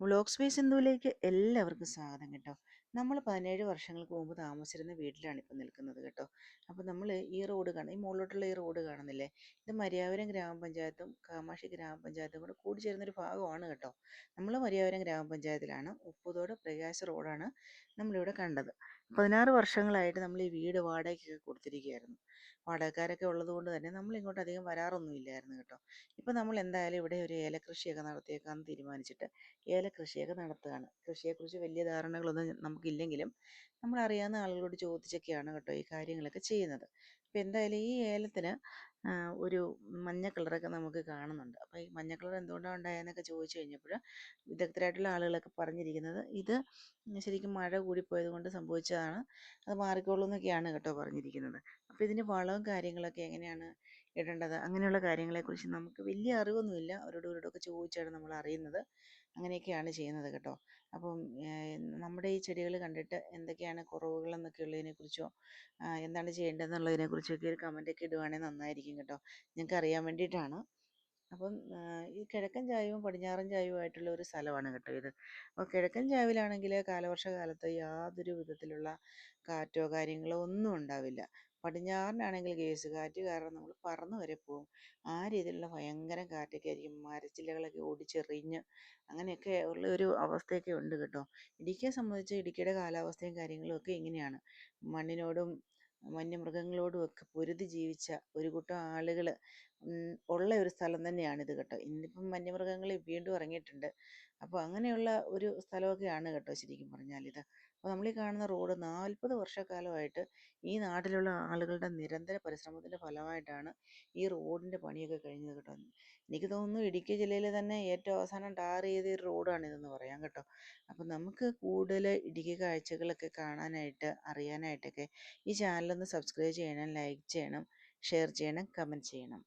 Vlog space ഇന്ദുവിലേക്ക് എല്ലാവർക്കും സ്വാഗതം കേട്ടോ. നമ്മൾ പതിനേഴ് വർഷങ്ങൾക്ക് മുമ്പ് താമസിച്ചിരുന്ന വീട്ടിലാണ് ഇപ്പോൾ നിൽക്കുന്നത് കേട്ടോ. അപ്പോൾ നമ്മൾ ഈ റോഡ് കാണും ഈ മുകളിലോട്ടുള്ള ഈ റോഡ് കാണുന്നില്ലേ? ഇത് മര്യാവരം ഗ്രാമപഞ്ചായത്തും കാമാക്ഷി ഗ്രാമപഞ്ചായത്തും കൂടെ കൂടിച്ചേരുന്നൊരു ഭാഗമാണ് കേട്ടോ. നമ്മൾ മര്യാവരം ഗ്രാമപഞ്ചായത്തിലാണ്. ഉപ്പുതോട് പ്രകാശ് റോഡാണ് നമ്മളിവിടെ കണ്ടത്. പതിനാറ് വർഷങ്ങളായിട്ട് നമ്മൾ ഈ വീട് വാടകയ്ക്കൊക്കെ കൊടുത്തിരിക്കുകയായിരുന്നു. വാടകക്കാരൊക്കെ ഉള്ളത് കൊണ്ട് തന്നെ നമ്മൾ ഇങ്ങോട്ട് അധികം വരാറൊന്നുമില്ലായിരുന്നു കേട്ടോ. ഇപ്പം നമ്മൾ എന്തായാലും ഇവിടെ ഒരു ഏലകൃഷിയൊക്കെ നടത്തിയേക്കാമെന്ന് തീരുമാനിച്ചിട്ട് ഏലകൃഷിയൊക്കെ നടത്തുകയാണ്. കൃഷിയെക്കുറിച്ച് വലിയ ധാരണകളൊന്നും നമുക്കില്ലെങ്കിലും നമ്മൾ അറിയാവുന്ന ആളുകളോട് ചോദിച്ചൊക്കെയാണ് കേട്ടോ ഈ കാര്യങ്ങളൊക്കെ ചെയ്യുന്നത്. അപ്പോൾ എന്തായാലും ഈ ഏലത്തിന് ഒരു മഞ്ഞ കളറൊക്കെ നമുക്ക് കാണുന്നുണ്ട്. അപ്പോൾ ഈ മഞ്ഞ കളർ എന്തുകൊണ്ടാണ് ഉണ്ടായെന്നൊക്കെ ചോദിച്ചു കഴിഞ്ഞപ്പോൾ വിദഗ്ധരായിട്ടുള്ള ആളുകളൊക്കെ പറഞ്ഞിരിക്കുന്നത് ഇത് ശരിക്കും മഴ കൂടിപ്പോയത് കൊണ്ട് സംഭവിച്ചതാണ്. അത് മാറിക്കോളൂ എന്നൊക്കെയാണ് കേട്ടോ പറഞ്ഞിരിക്കുന്നത്. അപ്പോൾ ഇതിന് വളവും കാര്യങ്ങളൊക്കെ എങ്ങനെയാണ് ഇടേണ്ടത്. അങ്ങനെയുള്ള കാര്യങ്ങളെക്കുറിച്ച് നമുക്ക് വലിയ അറിവൊന്നുമില്ല. അവരോട് ഇവരോടൊക്കെ ചോദിച്ചാണ് നമ്മൾ അറിയുന്നത്. അങ്ങനെയൊക്കെയാണ് ചെയ്യുന്നത് കേട്ടോ. അപ്പം നമ്മുടെ ഈ ചെടികൾ കണ്ടിട്ട് എന്തൊക്കെയാണ് കുറവുകൾ എന്നൊക്കെ ഉള്ളതിനെക്കുറിച്ചോ എന്താണ് ചെയ്യേണ്ടതെന്നുള്ളതിനെക്കുറിച്ചൊക്കെ ഒരു കമന്റൊക്കെ ഇടുവാണെങ്കിൽ നന്നായിരിക്കും കേട്ടോ. ഞങ്ങൾക്ക് അറിയാൻ വേണ്ടിയിട്ടാണ്. അപ്പം ഈ കിഴക്കൻ ചായവും പടിഞ്ഞാറൻ ചായവുമായിട്ടുള്ള ഒരു സ്ഥലമാണ് കേട്ടോ ഇത്. അപ്പോൾ കിഴക്കൻ ചായവിലാണെങ്കിൽ കാലവർഷ കാലത്ത് യാതൊരു വിധത്തിലുള്ള കാറ്റോ കാര്യങ്ങളോ ഒന്നും ഉണ്ടാവില്ല. പടിഞ്ഞാറിനാണെങ്കിൽ ഗേസ് കാറ്റ് കാരണം നമ്മൾ പറന്ന് വരെ പോകും. ആ രീതിയിലുള്ള ഭയങ്കര കാറ്റൊക്കെ ആയിരിക്കും മരച്ചില്ലകളൊക്കെ ഓടിച്ചെറിഞ്ഞ് അങ്ങനെയൊക്കെ ഉള്ള ഒരു അവസ്ഥയൊക്കെ ഉണ്ട് കേട്ടോ. ഇടുക്കിയെ സംബന്ധിച്ച് ഇടുക്കിയുടെ കാലാവസ്ഥയും കാര്യങ്ങളും ഒക്കെ ഇങ്ങനെയാണ്. മണ്ണിനോടും വന്യമൃഗങ്ങളോടും ഒക്കെ പൊരുതി ജീവിച്ച ഒരു കൂട്ടം ആളുകൾ ഉള്ള ഒരു സ്ഥലം തന്നെയാണിത് കേട്ടോ. ഇന്നിപ്പം വന്യമൃഗങ്ങൾ വീണ്ടും ഇറങ്ങിയിട്ടുണ്ട്. അപ്പോൾ അങ്ങനെയുള്ള ഒരു സ്ഥലമൊക്കെയാണ് കേട്ടോ ശരിക്കും പറഞ്ഞാൽ ഇത്. അപ്പോൾ നമ്മൾ ഈ കാണുന്ന റോഡ് നാൽപ്പത് വർഷക്കാലമായിട്ട് ഈ നാട്ടിലുള്ള ആളുകളുടെ നിരന്തര പരിശ്രമത്തിന്റെ ഫലമായിട്ടാണ് ഈ റോഡിന്റെ പണിയൊക്കെ കഴിഞ്ഞത് കേട്ടോ. എനിക്ക് തോന്നുന്നു ഇടുക്കി ജില്ലയിൽ തന്നെ ഏറ്റവും അവസാനം ടാർ ചെയ്ത ഒരു റോഡാണിതെന്ന് പറയാം കേട്ടോ. അപ്പം നമുക്ക് കൂടുതൽ ഇടുക്കി കാഴ്ചകളൊക്കെ കാണാനായിട്ട് അറിയാനായിട്ടൊക്കെ ഈ ചാനലൊന്ന് സബ്സ്ക്രൈബ് ചെയ്യണം ലൈക്ക് ചെയ്യണം ഷെയർ ചെയ്യണം കമന്റ് ചെയ്യണം.